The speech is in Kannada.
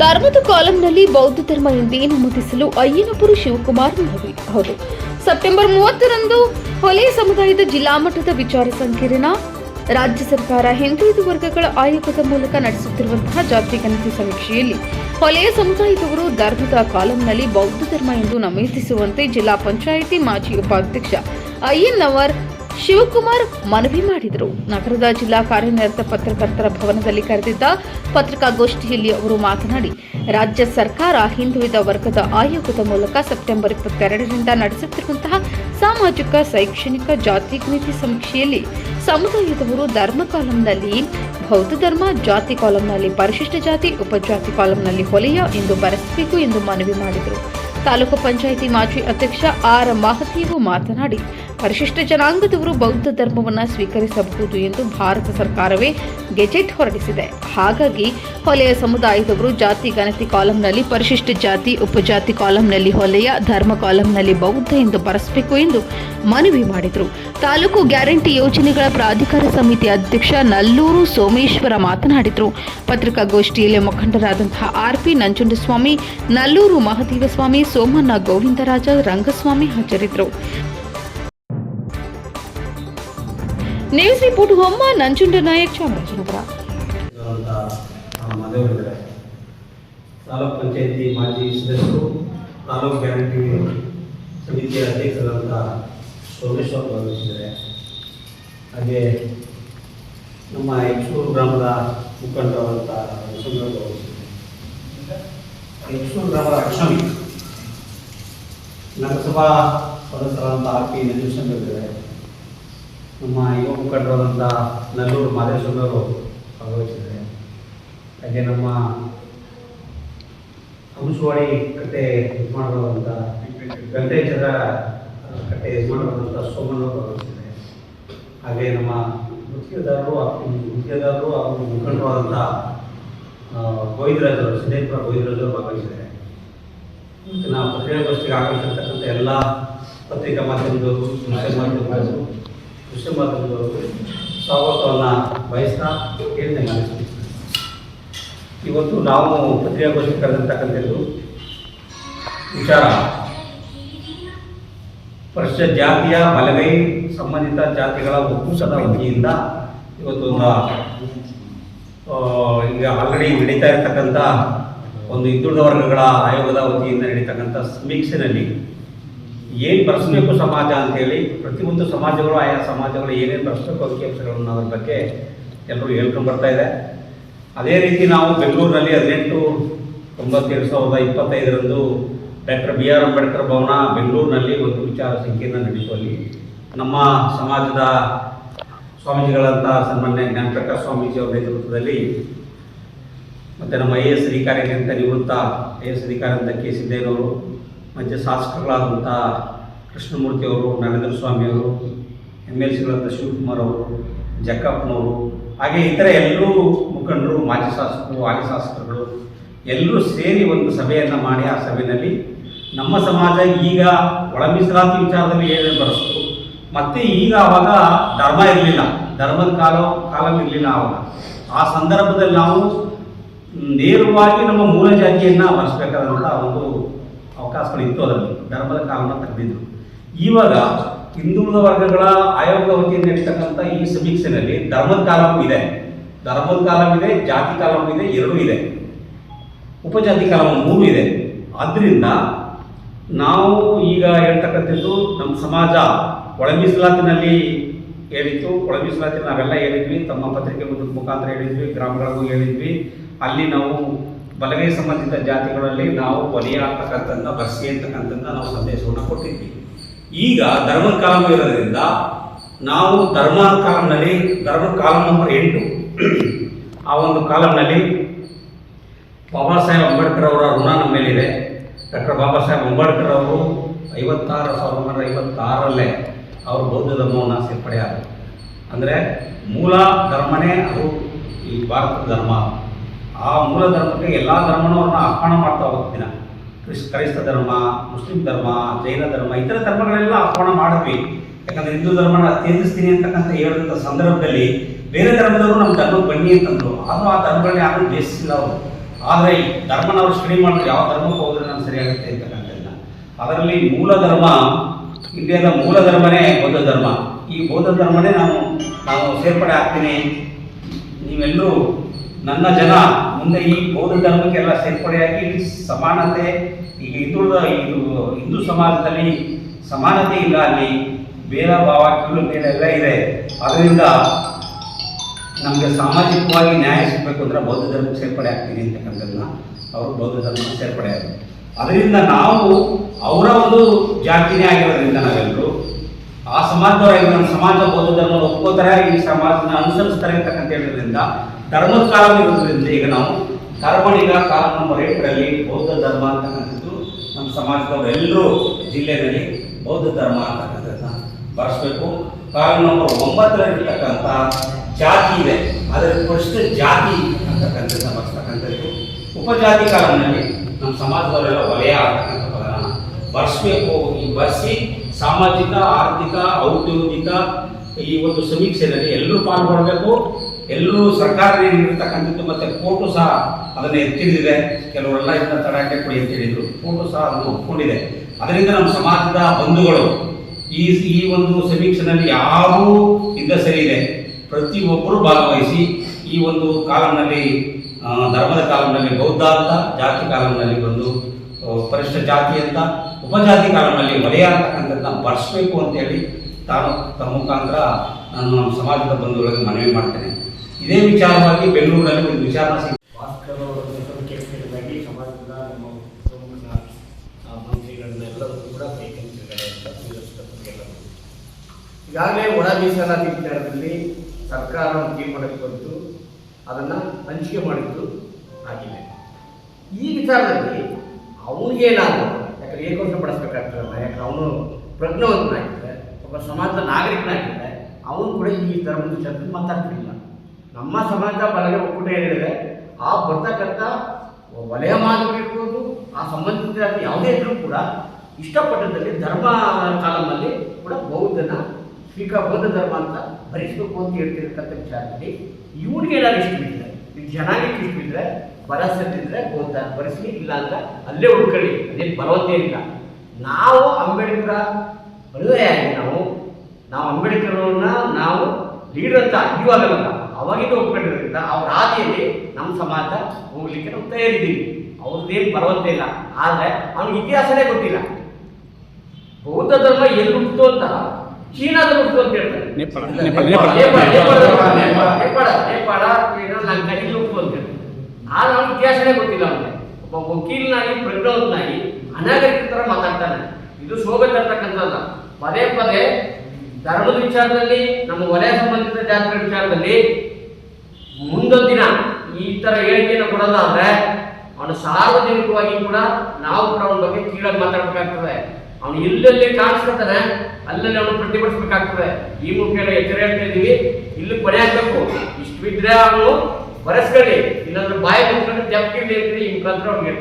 ಧರ್ಮದ ಕಾಲಂನಲ್ಲಿ ಬೌದ್ಧ ಧರ್ಮ ಎಂದೇ ನಮೂದಿಸಲು ಅಯ್ಯನಪುರ ಶಿವಕುಮಾರ್ ಮನವಿ. ಹೌದು. ಸೆಪ್ಟೆಂಬರ್ ಮೂವತ್ತರಂದು ಹೊಲೆ ಸಮುದಾಯದ ಜಿಲ್ಲಾ ಮಟ್ಟದ ವಿಚಾರ ಸಂಕಿರಣ. ರಾಜ್ಯ ಸರ್ಕಾರ ಹಿಂದುಳಿದ ವರ್ಗಗಳ ಆಯೋಗದ ಮೂಲಕ ನಡೆಸುತ್ತಿರುವಂತಹ ಜಾತಿ ಗಣತಿ ಸಮೀಕ್ಷೆಯಲ್ಲಿ ಹೊಲೆಯ ಸಮುದಾಯದವರು ಧರ್ಮದ ಕಾಲಂನಲ್ಲಿ ಬೌದ್ಧ ಧರ್ಮ ಎಂದು ನಮೂದಿಸುವಂತೆ ಜಿಲ್ಲಾ ಪಂಚಾಯಿತಿ ಮಾಜಿ ಉಪಾಧ್ಯಕ್ಷ ಅಯ್ಯನ್ನವರ್ ಶಿವಕುಮಾರ್ ಮನವಿ ಮಾಡಿದರು. ನಗರದ ಜಿಲ್ಲಾ ಕಾರ್ಯನಿರತ ಪತ್ರಕರ್ತರ ಭವನದಲ್ಲಿ ಕರೆದಿದ್ದ ಪತ್ರಿಕಾಗೋಷ್ಠಿಯಲ್ಲಿ ಅವರು ಮಾತನಾಡಿ, ರಾಜ್ಯ ಸರ್ಕಾರ ಹಿಂದುಳಿದ ವರ್ಗದ ಆಯೋಗದ ಮೂಲಕ ಸೆಪ್ಟೆಂಬರ್ ಇಪ್ಪತ್ತೆರಡರಿಂದ ನಡೆಸುತ್ತಿರುವಂತಹ ಸಾಮಾಜಿಕ, ಶೈಕ್ಷಣಿಕ, ಜಾತಿ ನೀತಿ ಸಮೀಕ್ಷೆಯಲ್ಲಿ ಸಮುದಾಯದವರು ಧರ್ಮ ಕಾಲಂನಲ್ಲಿ ಬೌದ್ಧ ಧರ್ಮ, ಜಾತಿ ಕಾಲಂನಲ್ಲಿ ಪರಿಶಿಷ್ಟ ಜಾತಿ, ಉಪಜಾತಿ ಕಾಲಂನಲ್ಲಿ ಹೊಲೆಯ ಎಂದು ಬರೆಸಬೇಕು ಎಂದು ಮನವಿ ಮಾಡಿದರು. ತಾಲೂಕು ಪಂಚಾಯಿತಿ ಮಾಜಿ ಅಧ್ಯಕ್ಷ ಆರ್. ಮಹದೇವು ಮಾತನಾಡಿ ಪರಿಶಿಷ್ಟ ಜನಾಂಗದವರು ಬೌದ್ಧ ಧರ್ಮವನ್ನು ಸ್ವೀಕರಿಸಬಹುದು ಎಂದು ಭಾರತ ಸರ್ಕಾರವೇ ಗೆಜೆಟ್ ಹೊರಡಿಸಿದೆ. ಹಾಗಾಗಿ ಹೊಲೆಯ ಸಮುದಾಯದವರು ಜಾತಿ, ಗಣತಿ ಕಾಲಂನಲ್ಲಿ ಪರಿಶಿಷ್ಟ ಜಾತಿ, ಉಪಜಾತಿ ಕಾಲಂನಲ್ಲಿ ಹೊಲೆಯ, ಧರ್ಮ ಕಾಲಂನಲ್ಲಿ ಬೌದ್ಧ ಎಂದು ಬರೆಸಬೇಕು ಎಂದು ಮನವಿ ಮಾಡಿದರು. ತಾಲೂಕು ಗ್ಯಾರಂಟಿ ಯೋಜನೆಗಳ ಪ್ರಾಧಿಕಾರ ಸಮಿತಿ ಅಧ್ಯಕ್ಷ ನಲ್ಲೂರು ಸೋಮೇಶ್ವರ ಮಾತನಾಡಿದರು. ಪತ್ರಿಕಾಗೋಷ್ಠಿಯಲ್ಲಿ ಮುಖಂಡರಾದಂತಹ ಆರ್ಪಿ ನಂಜುಂಡಸ್ವಾಮಿ, ನಲ್ಲೂರು ಮಹದೇವಸ್ವಾಮಿ, ಸೋಮಣ್ಣ ಗೋವಿಂದರಾಜ, ರಂಗಸ್ವಾಮಿ ಹಾಜರಿದ್ದರು. ನ್ಯೂಸ್ ರಿಪೋರ್ಟ್ ಹೊಮ್ಮ ನಂಜುಂಡ ನಾಯಕ್ ಚಾಮರಾಜನಗರ ತಾಲೂಕ್ ಪಂಚಾಯತಿ ಮಾಜಿ ಸದಸ್ಯರು, ತಾಲೂಕ್ ಗ್ಯಾರಂಟಿ ಸಮಿತಿಯ ಅಧ್ಯಕ್ಷರಾದಂಥ ಸೋಮೇಶ್ವರ್ ಭಾಗವಹಿಸಿದ್ದಾರೆ ಹಾಗೆ ನಮ್ಮ ಯಕ್ಷೂರು ಗ್ರಾಮದ ಮುಖಂಡರಾದಂಥ ಭಾಗವಹಿಸಿದ್ದಾರೆ ಯಕ್ಷೂರು ಗ್ರಾಮದ ಅಕ್ಷಮಿ ನಗರಸಭಾ ಸದಸ್ಯರಾದಂಥ ಆರ್ ಪಿ ನಂಜುಶಂಕರ್ ಇದ್ದಾರೆ ನಮ್ಮ ಯುವ ಮುಖಂಡರಾದಂಥ ನಲ್ಲೂರು ಮಾದೇಶ್ವರವರು ಭಾಗವಹಿಸಿದ್ದಾರೆ. ಹಾಗೆ ನಮ್ಮ ಹಂಸವಾಡಿ ಕಟ್ಟೆ ಯಜಮಾನರಾದಂಥ ವೆಂಕಟೇಶ್ವರ ಕಟ್ಟೆ ಯಜಮಾನರಾದಂಥ ಸೋಮಣ್ಣವರು ಭಾಗವಹಿಸಿದ್ದಾರೆ. ಹಾಗೆ ನಮ್ಮ ನೃತ್ಯದಾರರು ನೃತ್ಯದಾರರು ಹಾಗೂ ಮುಖಂಡರಾದಂಥ ಗೋವಿಂದರಾಜರು ಸಿದ್ದೇಶ್ವರ ಗೋವಿಂದರಾಜರು ಭಾಗವಹಿಸಿದ್ದಾರೆ. ಇವತ್ತಿನ ಪತ್ರಿಕಾಗೋಷ್ಠಿಗೆ ಆಗಮಿಸಿರ್ತಕ್ಕಂಥ ಎಲ್ಲ ಪತ್ರಿಕಾ ಮಾಧ್ಯಮದವರು ಮಾಧ್ಯಮ ಮಾಧ್ಯಮದವರು ಸ್ವಾಗತವನ್ನು ನಾನು ಇವತ್ತು ನಾವು ಪತ್ರಿಕಾಗೋಷ್ಠಿ ಕರೆದಿರ್ತಕ್ಕಂಥದ್ದು ವಿಚಾರ. ಪರಿಶಿಷ್ಟ ಜಾತಿಯ ಬಲಗೈ ಸಂಬಂಧಿತ ಜಾತಿಗಳ ಒಕ್ಕೂಟದ ವತಿಯಿಂದ ಇವತ್ತು ಒಂದು ಆ, ಈಗ ಆಲ್ರೆಡಿ ನಡೀತಾ ಇರತಕ್ಕಂಥ ಒಂದು ಹಿಂದುಳಿದ ವರ್ಗಗಳ ಆಯೋಗದ ವತಿಯಿಂದ ನಡೀತಕ್ಕಂಥ ಸಮೀಕ್ಷೆನಲ್ಲಿ ಏನು ಬರೆಸಬೇಕು ಸಮಾಜ ಅಂತೇಳಿ ಪ್ರತಿಯೊಂದು ಸಮಾಜಗಳು, ಆಯಾ ಸಮಾಜಗಳು ಏನೇನು ಬರೆಸಬೇಕು ಅಂಕಿಅಂಶಗಳನ್ನು ಅದ್ರ ಬಗ್ಗೆ ಎಲ್ಲರೂ ಹೇಳ್ಕೊಂಡು ಬರ್ತಾ ಇದೆ. ಅದೇ ರೀತಿ ನಾವು ಬೆಂಗಳೂರಿನಲ್ಲಿ ಹದಿನೆಂಟು ತೊಂಬತ್ತೆರಡು ಸಾವಿರದ ಇಪ್ಪತ್ತೈದರಂದು doctor B R Ambedkar Bhavan ಬೆಂಗಳೂರಿನಲ್ಲಿ ಒಂದು ವಿಚಾರ ಸಂಕೀರ್ಣ ನಡೆಸುವಲ್ಲಿ ನಮ್ಮ ಸಮಾಜದ ಸ್ವಾಮೀಜಿಗಳಂತ ಸನ್ಮಾನ್ಯ ಜ್ಞಾನಪ್ರಕಾಶ್ ಸ್ವಾಮೀಜಿ ಅವರ ನೇತೃತ್ವದಲ್ಲಿ ಮತ್ತು ನಮ್ಮ ಐ ಎಸ್ ಅಧಿಕಾರಿ ಅಂತ ನಿವೃತ್ತ ಐ ಎಸ್ ಅಧಿಕಾರಿ ಅಂತ ಕೆ ಸಿದ್ದೇನವರು ಮತ್ತು ಶಾಸಕರುಗಳಾದಂಥ ಕೃಷ್ಣಮೂರ್ತಿ ಅವರು ನರೇಂದ್ರ ಸ್ವಾಮಿ ಅವರು ಎಂ ಎಲ್ ಸಿಗಳಾದ ಶಿವಕುಮಾರ್ ಅವರು ಜಕ್ಕಪ್ಪನವರು ಹಾಗೆ ಇತರ ಎಲ್ಲರೂ ಮುಖಂಡರು, ಮಾಜಿ ಶಾಸಕರು, ಹಾಲಿ ಶಾಸಕರುಗಳು ಎಲ್ಲರೂ ಸೇರಿ ಒಂದು ಸಭೆಯನ್ನು ಮಾಡಿ ಆ ಸಭೆಯಲ್ಲಿ ನಮ್ಮ ಸಮಾಜ ಈಗ ಒಳ ಮೀಸಲಾತಿ ವಿಚಾರದಲ್ಲಿ ಏನೇ ಬರೆಸ್ತು, ಮತ್ತು ಈಗ ಆವಾಗ ಧರ್ಮ ಇರಲಿಲ್ಲ, ಧರ್ಮದ ಕಾಲ ಕಾಲ ಇರಲಿಲ್ಲ ಅವಾಗ. ಆ ಸಂದರ್ಭದಲ್ಲಿ ನಾವು ನೇರವಾಗಿ ನಮ್ಮ ಮೂಲ ಜಾತಿಯನ್ನು ಬರೆಸ್ಬೇಕಾದಂಥ ಒಂದು ಅವಕಾಶಗಳಿತ್ತು ಅದರಲ್ಲಿ. ಧರ್ಮದ ಕಾಲನ ತೆಗೆದಿದ್ರು. ಇವಾಗ ಹಿಂದುಳಿದ ವರ್ಗಗಳ ಆಯೋಗದ ವತಿಯಿಂದ ನಡೀತಕ್ಕಂಥ ಈ ಸಮೀಕ್ಷೆನಲ್ಲಿ ಧರ್ಮದ ಕಾಲಂ ಇದೆ. ಧರ್ಮದ ಕಾಲಂ ಇದೆ, ಜಾತಿ ಕಾಲಂ ಇದೆ, ಎರಡೂ ಇದೆ. ಉಪಜಾತಿ ಕಾಲಂ ಮೂರು ಇದೆ. ಆದ್ದರಿಂದ ನಾವು ಈಗ ಹೇಳ್ತಕ್ಕಂಥದ್ದು ನಮ್ಮ ಸಮಾಜ ಒಳ ಮೀಸಲಾತಿನಲ್ಲಿ ಹೇಳಿತ್ತು. ಒಳ ನಾವೆಲ್ಲ ಹೇಳಿದ್ವಿ. ತಮ್ಮ ಪತ್ರಿಕೆ ಮುಖ- ಮುಖಾಂತರ ಹೇಳಿದ್ವಿ. ಗ್ರಾಮಗಳಿಗೂ ಹೇಳಿದ್ವಿ. ಅಲ್ಲಿ ನಾವು ಬಲಗೈ ಸಂಬಂಧಿತ ಜಾತಿಗಳಲ್ಲಿ ನಾವು ಕೊನೆಯ ಆಗ್ತಕ್ಕಂಥದ್ದನ್ನ ಬರ್ಸಿ ಅಂತಕ್ಕಂಥದ್ದನ್ನ ನಾವು ಸಂದೇಶವನ್ನು ಕೊಟ್ಟಿದ್ವಿ. ಈಗ ಧರ್ಮ ಕಾಲಂ ಇರೋದ್ರಿಂದ ನಾವು ಧರ್ಮ ಕಾಲಂನಲ್ಲಿ ಧರ್ಮ ಕಾಲಂ ನಂಬರ್ ಎಂಟು, ಆ ಒಂದು ಕಾಲಂನಲ್ಲಿ ಬಾಬಾ ಸಾಹೇಬ್ ಅಂಬೇಡ್ಕರ್ ಅವರ ಋಣ ನಮ್ಮ ಮೇಲಿದೆ. ಡಾಕ್ಟರ್ ಬಾಬಾ ಸಾಹೇಬ್ ಅಂಬೇಡ್ಕರ್ ಅವರು ಐವತ್ತಾರು, ಸಾವಿರದ ಒಂಬೈನೂರ ಐವತ್ತಾರಲ್ಲೇ ಅವರು ಬೌದ್ಧ ಧರ್ಮವನ್ನು ಸೇರ್ಪಡೆ ಅಂದರೆ ಮೂಲ ಧರ್ಮನೇ ಅದು ಈ ಭಾರತದ ಧರ್ಮ. ಆ ಮೂಲ ಧರ್ಮಕ್ಕೆ ಎಲ್ಲ ಧರ್ಮನೂ ಅವ್ರನ್ನ ಆಹ್ವಾನ ಮಾಡ್ತಾ ಹೋಗ್ತೀನ ಕ್ರಿಸ್, ಕ್ರೈಸ್ತ ಧರ್ಮ, ಮುಸ್ಲಿಂ ಧರ್ಮ, ಜೈನ ಧರ್ಮ, ಇತರ ಧರ್ಮಗಳೆಲ್ಲ ಆಹ್ವಾನ ಮಾಡಿದ್ವಿ. ಯಾಕಂದ್ರೆ ಹಿಂದೂ ಧರ್ಮನ ತ್ಯಜಿಸ್ತೀನಿ ಅಂತಕ್ಕಂಥ ಹೇಳಿದಂಥ ಸಂದರ್ಭದಲ್ಲಿ ಬೇರೆ ಧರ್ಮದವರು ನಮ್ಮ ಧರ್ಮಕ್ಕೆ ಬನ್ನಿ ಅಂತಂದ್ರು. ಆದರೂ ಆ ಧರ್ಮಗಳನ್ನ ಯಾರು ಬೇಸಿಲ್ಲ ಅವರು. ಆದರೆ ಈ ಧರ್ಮನವರು ಸ್ಟಡಿ ಮಾಡಿದ್ರೆ, ಯಾವ ಧರ್ಮಕ್ಕೆ ಹೋದ್ರೆ ನಾನು ಸರಿಯಾಗುತ್ತೆ ಅಂತಕ್ಕಂಥದ್ದನ್ನ ಅದರಲ್ಲಿ ಮೂಲ ಧರ್ಮ, ಇಂಡಿಯಾದ ಮೂಲ ಧರ್ಮನೇ ಬೌದ್ಧ ಧರ್ಮ. ಈ ಬೌದ್ಧ ಧರ್ಮನೇ ನಾನು ನಾನು ಸೇರ್ಪಡೆ ಆಗ್ತೀನಿ. ನೀವೆಲ್ಲರೂ ನನ್ನ ಜನ, ಮುಂದೆ ಈ ಬೌದ್ಧ ಧರ್ಮಕ್ಕೆಲ್ಲ ಸೇರ್ಪಡೆಯಾಗಿ ಸಮಾನತೆ ಈಗ ಹಿಂದುಳಿದ ಇದು ಹಿಂದೂ ಸಮಾಜದಲ್ಲಿ ಸಮಾನತೆ ಇಲ್ಲ ಅಲ್ಲಿ ಭೇದ ಭಾವ ಕೀಳು ಇದೆ. ಅದರಿಂದ ನಮಗೆ ಸಾಮಾಜಿಕವಾಗಿ ನ್ಯಾಯ ಸಿಗಬೇಕು ಅಂದರೆ ಬೌದ್ಧ ಧರ್ಮಕ್ಕೆ ಸೇರ್ಪಡೆ ಆಗ್ತೀನಿ ಅಂತಕ್ಕಂಥದ್ದನ್ನ ಅವರು ಬೌದ್ಧ ಧರ್ಮಕ್ಕೆ ಸೇರ್ಪಡೆ ಆಗಿದೆ ಅದರಿಂದ ನಾವು ಅವರ ಒಂದು ಜಾತಿನೇ ಆಗಿರೋದ್ರಿಂದ ನಾವೆಲ್ಲರೂ ಆ ಸಮಾಜದವರಾಗಿ ನಮ್ಮ ಸಮಾಜ ಬೌದ್ಧ ಧರ್ಮ ಒಪ್ಪೋತಾರೆ ಈ ಸಮಾಜನ ಅನುಸರಿಸ್ತಾರೆ ಅಂತಕ್ಕಂತ ಹೇಳಿದ್ರಿಂದ ಧರ್ಮದ ಕಾಲ ಇರೋದ್ರಿಂದ ಈಗ ನಾವು ಧರ್ಮಣಿಗ ಕಾಲ ನಂಬರ್ ಎಂಟರಲ್ಲಿ ಬೌದ್ಧ ಧರ್ಮ ಅಂತಕ್ಕಂಥದ್ದು ನಮ್ಮ ಸಮಾಜದವರೆಲ್ಲರೂ ಜಿಲ್ಲೆಯಲ್ಲಿ ಬೌದ್ಧ ಧರ್ಮ ಅಂತಕ್ಕಂಥದ್ದನ್ನ ಬರೆಸ್ಬೇಕು ಕಾಲ ನಂಬರ್ ಒಂಬತ್ತರಲ್ಲಿರ್ತಕ್ಕಂಥ ಜಾತಿ ಇದೆ. ಅದರ ಫಸ್ಟ್ ಜಾತಿ ಅಂತಕ್ಕಂಥದ್ದನ್ನ ಬಳಸ್ತಕ್ಕಂಥದ್ದು. ಉಪಜಾತಿ ಕಾಲದಲ್ಲಿ ನಮ್ಮ ಸಮಾಜದವರೆಲ್ಲ ವಲಯ ಅಂತಕ್ಕಂಥ ಪದನ ಬರೆಸ್ಬೇಕು ಈ ಬರೆಸಿ ಸಾಮಾಜಿಕ, ಆರ್ಥಿಕ, ಔದ್ಯೋಗಿಕ ಈ ಒಂದು ಸಮೀಕ್ಷೆಯಲ್ಲಿ ಎಲ್ಲರೂ ಪಾಲ್ಗೊಳ್ಬೇಕು. ಎಲ್ಲರೂ ಸರ್ಕಾರ ಏನಿರ್ತಕ್ಕಂಥದ್ದು ಮತ್ತೆ ಕೋಟು ಸಹ ಅದನ್ನ ಎತ್ತಿಡಿದೆ ಕೆಲವರೆಲ್ಲ ಇದನ್ನ ತಡಕ್ಕೆ ಕೊಡಿ ಅಂತ ಹೇಳಿದ್ರು. ಕೋರ್ಟು ಸಹ ಅದನ್ನು ಒಪ್ಕೊಂಡಿದೆ. ಅದರಿಂದ ನಮ್ಮ ಸಮಾಜದ ಬಂಧುಗಳು ಈ ಈ ಒಂದು ಸಮೀಕ್ಷೆನಲ್ಲಿ ಯಾರೂ ಇದ್ದ ಸರಿ ಇದೆ. ಪ್ರತಿಯೊಬ್ಬರು ಭಾಗವಹಿಸಿ ಈ ಒಂದು ಕಾಲಂನಲ್ಲಿ ಧರ್ಮದ ಕಾಲಂನಲ್ಲಿ ಬೌದ್ಧ ಅಂತ ಜಾತಿ ಕಾಲಂನಲ್ಲಿ ಬಂದು ಪರಿಷ್ಠ ಜಾತಿ ಅಂತ ವಲಯ ಅಂತಕ್ಕಂಥದ್ದನ್ನ ಬರ್ಸ್ಬೇಕು ಅಂತೇಳಿ ತಾನು ತಮ್ಮ ಮುಖಾಂತರ ನಾನು ನಮ್ಮ ಸಮಾಜದ ಬಂಧುಗಳಿಗೆ ಮನವಿ ಮಾಡ್ತೇನೆ. ಇದೇ ವಿಚಾರವಾಗಿ ಬೆಂಗಳೂರಿನಲ್ಲಿ ಒಂದು ವಿಚಾರ ಸಿಗ್ ಸಮಾಜದ ನಮ್ಮ ಕೂಡ. ಈಗಾಗಲೇ ಒಳ ಮೀಸಲಾತಿ ವಿಚಾರದಲ್ಲಿ ಸರ್ಕಾರ ತೀರ್ಮಾನಕ್ಕೆ ಬಂತು. ಅದನ್ನು ಹಂಚಿಕೆ ಮಾಡಿದ್ದು ಆಗಿದೆ ಈ ವಿಚಾರದಲ್ಲಿ ಅವನಿಗೇನಾದ್ರು ಪಡಿಸ್ಬೇಕಾಗ್ತದೆ ಪಡಿಸ್ಬೇಕಾಗ್ತದಲ್ಲ ಯಾಕಂದ್ರೆ ಅವನು ಪ್ರಜ್ಞಾವಂತನಾಗಿದ್ದರೆ ಒಬ್ಬ ಸಮಾಜದ ನಾಗರಿಕನಾಗಿದ್ದರೆ ಅವನು ಕೂಡ ಈ ಧರ್ಮದ ವಿಚಾರದಲ್ಲಿ ಮಾತಾಡ್ತಿರಲಿಲ್ಲ. ನಮ್ಮ ಸಮಾಜದ ಬಲಗೆ ಒಕ್ಕೂಟ ಏನಿದೆ, ಆ ಬರ್ತಕ್ಕಂಥ ವಲಯ ಮಾದರಿರ್ಬೋದು ಆ ಸಂಬಂಧಿತ ಯಾವುದೇ ಇದ್ರೂ ಕೂಡ ಇಷ್ಟಪಟ್ಟದಲ್ಲಿ ಧರ್ಮ ಕಾಲಮಲ್ಲಿ ಕೂಡ ಬೌದ್ಧನ ಸ್ವೀಕಾರ, ಬೌದ್ಧ ಧರ್ಮ ಅಂತ ಭರಿಸಬೇಕು ಅಂತ ಹೇಳ್ತಿರ್ತಕ್ಕಂಥ ವಿಚಾರದಲ್ಲಿ ಇವ್ರಿಗೆ ಏನಾದ್ರು ಇಷ್ಟ ಬಿದ್ದರೆ ಈ ಬರ ಸತ್ತಿದ್ರೆ ಬರಸದಿದ್ರೆ ಇಲ್ಲ ಅಂದ್ರೆ ಅಲ್ಲೇ ಉಳ್ಕೊಳ್ಳಿ ಅದೇನು ಬಲವತ್ತೇನಿಲ್ಲ ನಾವು ಅಂಬೇಡ್ಕರ ಅನುಯಾಯಿ ನಾವು. ನಾವು ಅಂಬೇಡ್ಕರ್ ಅವ್ರನ್ನ ನಾವು ಲೀಡರ್ ಅಂತ ಇವಾಗಲ್ಲ ಅವಾಗಿಂದ ಒಪ್ಕೊಂಡಿರೋದ್ರಿಂದ ಅವ್ರ ಹಾದಿಯಲ್ಲಿ ನಮ್ಮ ಸಮಾಜ ಹೋಗ್ಲಿಕ್ಕೆ ನಾವು ತಯಾರಿದ್ದೀವಿ. ಅವ್ರದ್ದೇನು ಬರವತ್ತೇ ಇಲ್ಲ. ಆದರೆ ಅವ್ನಿಗೆ ಇತಿಹಾಸನೇ ಗೊತ್ತಿಲ್ಲ. ಬೌದ್ಧ ಧರ್ಮ ಎಲ್ಲಿ ಹುಟ್ಟಿತು ಅಂತ? ಚೀನಾದ ಹುಟ್ಟಿತು ಅಂತ ಹೇಳ್ತಾರೆ. ನೇಪಾಳ. ನೇಪಾಳ ನೇಪಾಳ ನೇಪಾಳ ನೇಪಾಳ. ನೇಪಾಳ ನೇಪಾಳ ನೇಪಾಳ ಏನೋ ಲಂಕಾದಲ್ಲಿ ಹುಟ್ಟಿತು ಅಂತ ಹೇಳ್ತಾರೆ ಆದ್ರೆ ಅವ್ನಿಗೆ ಇತಿಹಾಸನೇ ಗೊತ್ತಿಲ್ಲ ಅವನಿಗೆ. ಒಬ್ಬ ವಕೀಲನಾಗಿ, ಪ್ರಜ್ಞಾವಂತನಾಗಿ ಅನಾಗರಿಕ ಥರ ಮಾತಾಡ್ತಾನೆ ಇದು ಶೋಭೆ ಪದೇ ಪದೇ ಧರ್ಮದ ವಿಚಾರದಲ್ಲಿ, ನಮ್ಮ ವಲಯ ಸಂಬಂಧಿತ ಜಾತ್ರೆ ವಿಚಾರದಲ್ಲಿ ಮುಂದೊಂದು ದಿನ ಈ ತರ ಹೇಳಿಕೆಯನ್ನು ಕೊಡೋದಾದ್ರೆ ಅವನು ಸಾರ್ವಜನಿಕವಾಗಿ ಕೂಡ ನಾವು ಕೂಡ ಅವನ ಬಗ್ಗೆ ಕೀಳಾಗಿ ಮಾತಾಡ್ಬೇಕಾಗ್ತದೆ. ಅವನು ಎಲ್ಲೆಲ್ಲಿ ಕಾಣಿಸ್ಕೊತಾನೆ ಅಲ್ಲಲ್ಲಿ ಅವನು ಪ್ರತಿಭಟಿಸ್ಬೇಕಾಗ್ತದೆ. ಈ ಮುಖ್ಯ ಎಚ್ಚರ ಹೇಳ್ತಾ ಇದೀವಿ. ಇಲ್ಲಿ ಕೊನೆ ಆಗ್ಬೇಕು. ಇಷ್ಟು ಬಿದ್ರೆ ಅವನು ಬರೆಸ್ಕೊಳ್ಳಿ ಇಲ್ಲಾಂದ್ರೆ ಬಾಯಿ ಬಿಟ್ಕೊಂಡು ಜಪ್ಕಿರ್ಲಿ ಇರ್ತೀರಿ ಹಿಂಗ್ ಕಂತ್ರ ಅವ್ನಿಗೆ